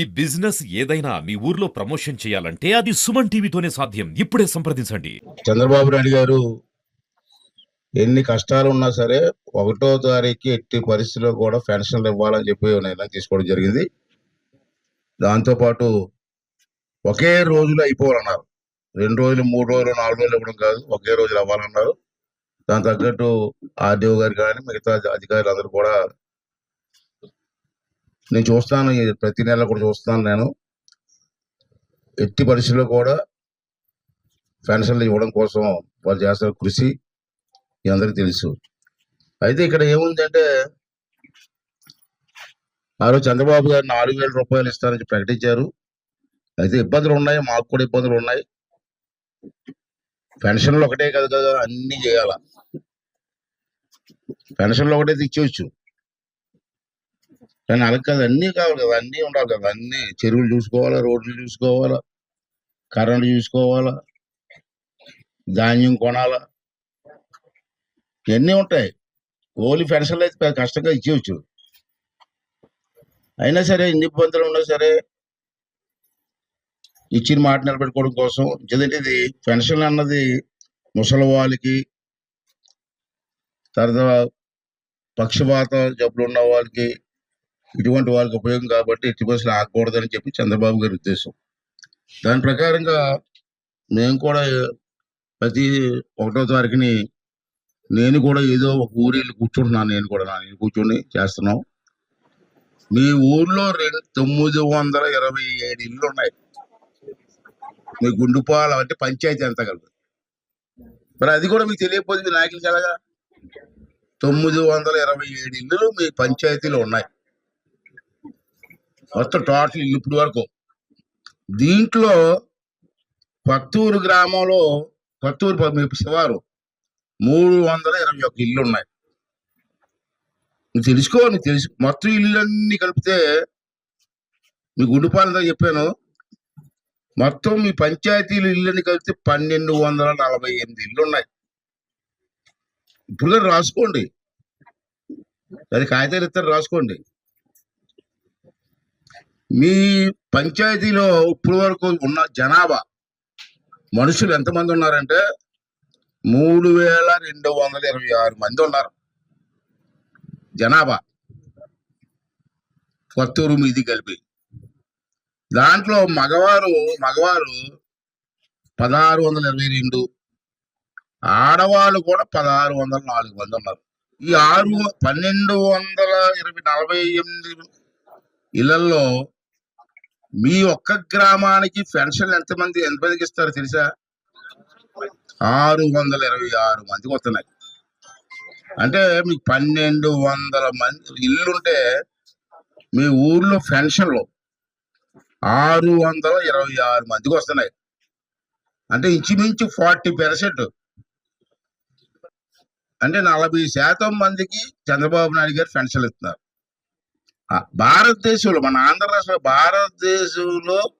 ఈ బిజినెస్ ఏదైనా మీ ఊర్లో ప్రమోషన్ చేయాలంటే అది సుమన్ టీవీతోనే సాధ్యం. ఇప్పుడే సంప్రదించండి. చంద్రబాబు నాయుడు గారు ఎన్ని కష్టాలు ఉన్నా సరే ఒకటో తారీఖు ఎట్టి పరిస్థితిలో కూడా పెన్షన్లు ఇవ్వాలని చెప్పి నిర్ణయం తీసుకోవడం జరిగింది. దాంతోపాటు ఒకే రోజులో అయిపోవాలన్నారు. రెండు రోజులు మూడు రోజులు నాలుగు రోజులు ఇవ్వడం కాదు ఒకే రోజులు అవ్వాలన్నారు. దాని తగ్గట్టు ఆర్డీఓ గారు కానీ మిగతా అధికారులు అందరూ కూడా నేను చూస్తాను ప్రతి నెల కూడా చూస్తాను నేను. ఎట్టి పరిస్థితుల్లో కూడా పెన్షన్లు ఇవ్వడం కోసం వాళ్ళు చేస్తున్న కృషి అందరికీ తెలుసు. అయితే ఇక్కడ ఏముందంటే ఆ రోజు చంద్రబాబు గారు నాలుగు వేల రూపాయలు ఇస్తారని ప్రకటించారు. అయితే ఇబ్బందులు ఉన్నాయి మాకు కూడా ఇబ్బందులు ఉన్నాయి. పెన్షన్లు ఒకటే కదా కదా అన్నీ చేయాల? పెన్షన్లు ఒకటే ఇచ్చేయచ్చు కానీ అలాగే కదా అన్నీ కావాలి కదా అన్నీ ఉండాలి కదా అన్నీ. చెరువులు చూసుకోవాలా రోడ్లు చూసుకోవాలా కరెంటు చూసుకోవాలా ధాన్యం కొనాలా. ఇవన్నీ ఉంటాయి. ఓన్లీ పెన్షన్లు అయితే కష్టంగా ఇచ్చేవచ్చు అయినా సరే ఎన్ని ఇబ్బందులు ఉన్నా సరే ఇచ్చిన మాట నిలబెట్టుకోవడం కోసం ఎందుకంటే ఇది పెన్షన్ అన్నది ముసలి వాళ్ళకి తర్వాత పక్షపాత జబ్బులు ఉన్న వాళ్ళకి ఇటువంటి వాళ్ళకి ఉపయోగం కాబట్టి ఎట్టి బస్సులు ఆగకూడదని చెప్పి చంద్రబాబు గారి ఉద్దేశం. దాని ప్రకారంగా మేము కూడా ప్రతి ఒకటో తారీఖుని నేను కూడా ఏదో ఒక ఊరు వెళ్ళి కూర్చుంటున్నాను నేను కూడా నా నేను కూర్చొని చేస్తున్నాం. మీ ఊర్లో రెండు తొమ్మిది వందల ఇరవై ఏడు ఇళ్ళు ఉన్నాయి. మీ గుండుపాల అంటే పంచాయతీ ఎంత కలదు మరి అది కూడా మీకు తెలియకపోతే మీ నాయకులకి ఎలాగా తొమ్మిది వందల ఇరవై ఏడు ఇల్లులు మీ పంచాయతీలో ఉన్నాయి. మొత్తం టోటల్ ఇప్పుడు వరకు. దీంట్లో కొత్తూరు గ్రామంలో కొత్తూరు శివారు మూడు వందల ఇరవై ఒక్క ఇల్లు ఉన్నాయి. నువ్వు తెలుసుకో నీకు తెలుసు మొత్తం ఇల్లులన్నీ కలిపితే మీ గుండుపాలతో చెప్పాను. మొత్తం మీ పంచాయతీలు ఇల్లుని కలిపితే పన్నెండు వందల నలభై ఎనిమిది ఇల్లు ఉన్నాయి. ఇప్పుడు రాసుకోండి. అది కాగితాలు ఇస్తారు రాసుకోండి. మీ పంచాయతీలో ఇప్పుడు వరకు ఉన్న జనాభా మనుషులు ఎంతమంది ఉన్నారంటే మూడు వేల రెండు వందల ఇరవై ఆరు మంది ఉన్నారు. జనాభా కొత్తూరు మీది కలిపి. దాంట్లో మగవారు మగవారు పదహారు వందల ఇరవై రెండు ఆడవాళ్ళు కూడా పదహారు వందల నాలుగు మంది ఉన్నారు. ఈ ఆరు పన్నెండు వందల ఇరవై నలభై ఎనిమిది ఇళ్ళలో మీ ఒక్క గ్రామానికి పెన్షన్ ఎంతమంది ఎంతమందికి ఇస్తారు తెలుసా? ఆరు వందల ఇరవై ఆరు మందికి వస్తున్నాయి. అంటే మీకు పన్నెండు వందల మంది ఇల్లుంటే మీ ఊర్లో పెన్షన్లు ఆరు వందల ఇరవై ఆరు మందికి వస్తున్నాయి. అంటే ఇంచుమించు ఫార్టీ పర్సెంట్. అంటే నలభై శాతం మందికి చంద్రబాబు నాయుడు గారు పెన్షన్లు ఇస్తున్నారు. భారతదేశంలో మన ఆంధ్ర రాష్ట్ర భారతదేశంలో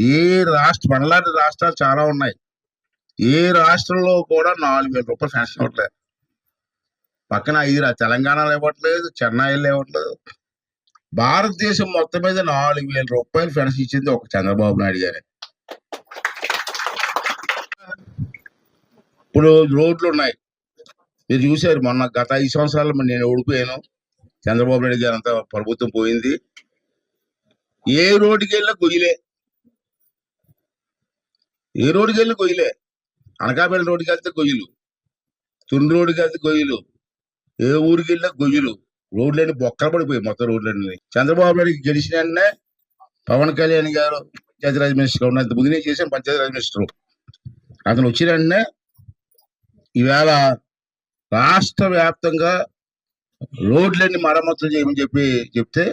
ఏ రాష్ట్ర మనలాంటి రాష్ట్రాలు చాలా ఉన్నాయి. ఏ రాష్ట్రంలో కూడా నాలుగు వేల రూపాయలు పెన్షన్ ఇవ్వట్లేదు. పక్కన ఐదు తెలంగాణలో ఇవ్వట్లేదు చెన్నైలో ఇవ్వట్లేదు. భారతదేశం మొత్తం మీద నాలుగు వేల రూపాయలు పెన్షన్ ఇచ్చింది ఒక చంద్రబాబు నాయుడు గారే. ఇప్పుడు రోడ్లు ఉన్నాయి. మీరు చూశారు మొన్న గత ఐదు సంవత్సరాలు నేను ఓడిపోయాను. చంద్రబాబు నాయుడు గారు అంతా ప్రభుత్వం పోయింది. ఏ రోడ్డుకి వెళ్ళినా గొయ్యలే ఏ రోడ్డుకి వెళ్ళినా గొయ్యలే అనకాపల్లి రోడ్డుకి వెళ్తే గొయ్యలు తుండి రోడ్డుకి వెళ్తే గొయ్యలు ఏ ఊరికి వెళ్ళినా గొయ్యలు రోడ్లన్నీ బొక్కలు పడిపోయి మొత్తం రోడ్లన్నీ. చంద్రబాబు నాయుడు గెలిచిన వెంటనే పవన్ కళ్యాణ్ గారు పంచాయతీరాజ్ మినిస్టర్ ఉన్నంత ముందు నేను చేశాను పంచాయతీరాజ్ మినిస్టర్. అతను వచ్చిన వెంటనే ఈవేళ రాష్ట్ర వ్యాప్తంగా రోడ్లన్నీ మరమ్మతులు చేయమని చెప్పి చెప్తే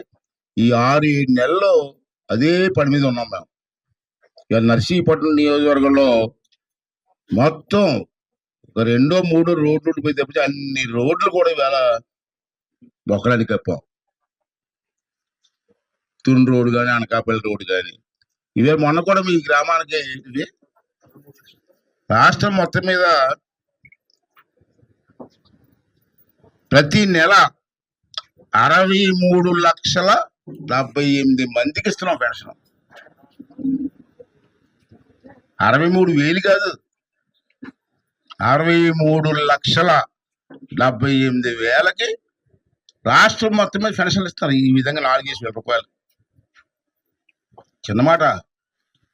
ఈ ఆరు ఏడు నెలల్లో అదే పని మీద ఉన్నాం మేము. ఇవాళ నర్సీపట్నం నియోజకవర్గంలో మొత్తం ఒక రెండో మూడో రోడ్లు ఉండిపోయి తప్పితే అన్ని రోడ్లు కూడా ఇవాళ బొక్కలని కప్పాం. తుని రోడ్డు కానీ అనకాపల్లి రోడ్డు కానీ ఇవే మొన్న కూడా మీ గ్రామానికి రాష్ట్రం మొత్తం మీద ప్రతి నెల అరవై మూడు లక్షల డెబ్బై ఎనిమిది మందికి ఇస్తున్నాం పెన్షన్. అరవై మూడు వేలు కాదు. అరవై మూడు లక్షల డెబ్బై ఎనిమిది వేలకి రాష్ట్రం మొత్తం మీద పెన్షన్లు ఇస్తారు ఈ విధంగా నాలుగేసి వేల రూపాయలు. చిన్న మాట.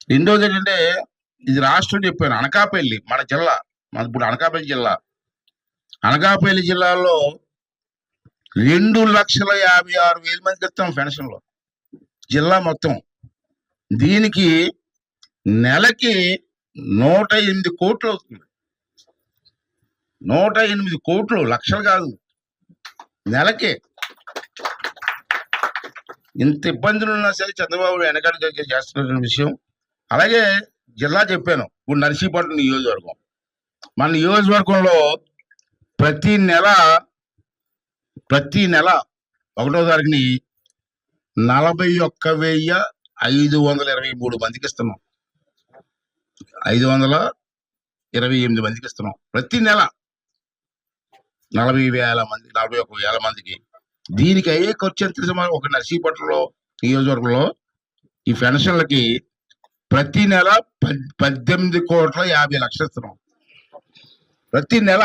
రెండోది ఏంటంటే ఇది రాష్ట్రం చెప్పాను. అనకాపల్లి మన జిల్లా. మన ఇప్పుడు అనకాపల్లి జిల్లా. అనకాపల్లి జిల్లాలో రెండు లక్షల యాభై ఆరు వేల మందికి ఇస్తాం పెన్షన్లు. జిల్లా మొత్తం. దీనికి నెలకి నూట ఎనిమిది కోట్లు అవుతుంది. నూట ఎనిమిది కోట్లు లక్షలు కాదు. నెలకి. ఇంత ఇబ్బందులు ఉన్నా సరే చంద్రబాబు వెనకాల చేస్తున్న విషయం. అలాగే జిల్లా చెప్పాను ఇప్పుడు నర్సీపట్నం నియోజకవర్గం. మన నియోజకవర్గంలో ప్రతి నెల ప్రతి నెల ఒకటో తారీఖుని నలభై ఒక్క వెయ్యి ఐదు వందల ఇరవై మూడు మందికి ఇస్తున్నాం ఐదు వందల ఇరవై ఎనిమిది మందికి ఇస్తున్నాం ప్రతి నెల నలభై వేల మంది నలభై ఒక్క వేల మందికి. దీనికి అయ్యే ఖర్చు ఎంత తెలుసా ఒక నర్సీపట్నంలో నియోజకవర్గంలో ఈ పెన్షన్లకి ప్రతి నెల పద్దెనిమిది కోట్ల యాభై లక్షలు ఇస్తున్నాం. ప్రతి నెల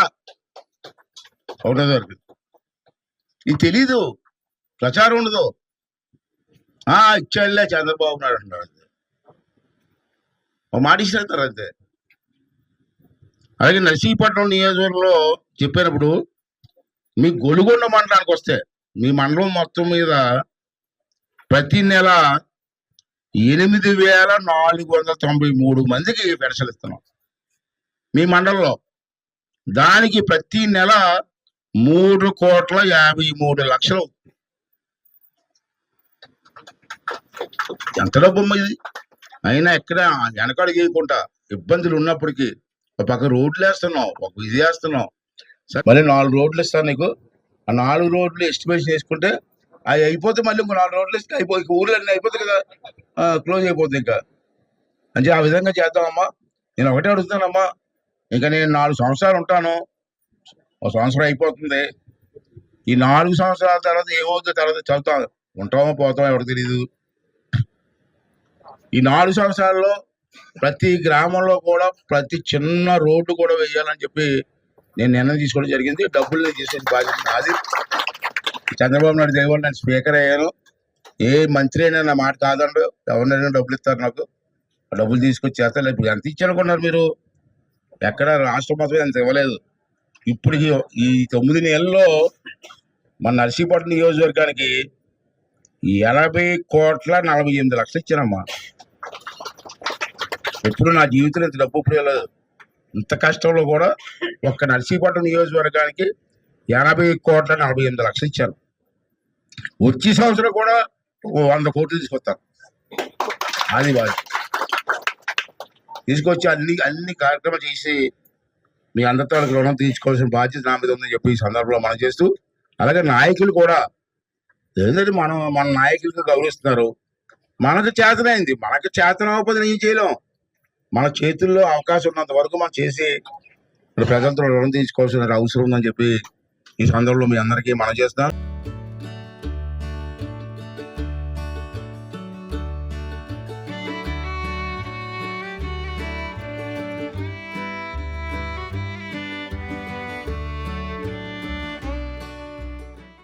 ఒకటో తారీఖు ఇది తెలీదు. ప్రచారం ఉండదు. ఆ ఇచ్చాడులే చంద్రబాబు నాయుడు అంటారు అంతే. ఒక మాట ఇస్తారు అంతే. అలాగే నర్సీపట్నం నియోజకవర్గంలో చెప్పినప్పుడు మీ గొలుగొండ మండలానికి వస్తే మీ మండలం మొత్తం మీద ప్రతి నెల ఎనిమిది వేల నాలుగు వందల తొంభై మూడు మందికి పెన్షన్ ఇస్తున్నాం. మీ మండలంలో దానికి ప్రతి నెల మూడు కోట్ల యాభై మూడు లక్షలు. ఎంత డబ్బు ఇది? అయినా ఎక్కడ వెనకాడ గీయకుండా ఇబ్బందులు ఉన్నప్పటికీ ఒక పక్క రోడ్లు వేస్తున్నావు ఒక ఇది వేస్తున్నావు. మళ్ళీ నాలుగు రోడ్లు ఇస్తాను నీకు. ఆ నాలుగు రోడ్లు ఎస్టిమేషన్ చేసుకుంటే అవి అయిపోతే మళ్ళీ ఇంకో నాలుగు రోడ్లు ఇస్తే అయిపోయి ఊర్లు అన్నీ అయిపోతుంది కదా. క్లోజ్ అయిపోతుంది ఇంకా. అంటే ఆ విధంగా చేద్దామమ్మా. నేను ఒకటే అడుగుతానమ్మా ఇంకా నేను నాలుగు సంవత్సరాలు ఉంటాను. ఒక సంవత్సరం అయిపోతుంది. ఈ నాలుగు సంవత్సరాల తర్వాత ఏమవుతుందో తర్వాత చదువుతాం. ఉంటామో పోతామో ఎవరికి తెలియదు ఈ నాలుగు సంవత్సరాల్లో ప్రతి గ్రామంలో కూడా ప్రతి చిన్న రోడ్డు కూడా వేయాలని చెప్పి నేను నిర్ణయం తీసుకోవడం జరిగింది. డబ్బులు నేను చేసే బాధ్యత నాది. చంద్రబాబు నాయుడు దేవుడు నేను స్పీకర్ అయ్యాను. ఏ మంత్రి అయినా నా మాట కాదండు. ఎవరినైనా డబ్బులు ఇస్తారు నాకు. డబ్బులు తీసుకొచ్చి చేస్తారు ఇప్పుడు ఎంత ఇచ్చానుకున్నారు మీరు? ఎక్కడ రాష్ట్రం మొత్తం ఎంత ఇవ్వలేదు. ఇప్పుడు ఈ- తొమ్మిది నెలల్లో మన నర్సీపట్నం నియోజకవర్గానికి ఎనభై కోట్ల నలభై ఎనిమిది లక్షలు ఇచ్చానమ్మా. ఎప్పుడు నా జీవితంలో ఇంత డబ్బు ఇప్పుడు ఇంత కష్టంలో కూడా ఒక్క నర్సీపట్నం నియోజకవర్గానికి ఎనభై కోట్ల నలభై ఎనిమిది లక్షలు ఇచ్చాను వచ్చే సంవత్సరం కూడా వంద కోట్లు తీసుకొస్తాను అది వాళ్ళు తీసుకొచ్చి అన్ని అన్ని కార్యక్రమాలు చేసి మీ అందరితో రుణం తీసుకోవాల్సిన బాధ్యత నా మీద ఉందని చెప్పి ఈ సందర్భంలో మనం చేస్తూ అలాగే నాయకులు కూడా ఏంటంటే మనం మన నాయకులకు గౌరవిస్తున్నారు. మనకు చేతనైంది. మనకు చేతన అవ్వకపోతే నేను చేయలేం. మన చేతుల్లో అవకాశం ఉన్నంత వరకు మనం చేసి మన ప్రజలతో రుణం తీసుకోవాల్సిన అవసరం ఉందని చెప్పి ఈ సందర్భంలో మీ అందరికీ మనం చేస్తాం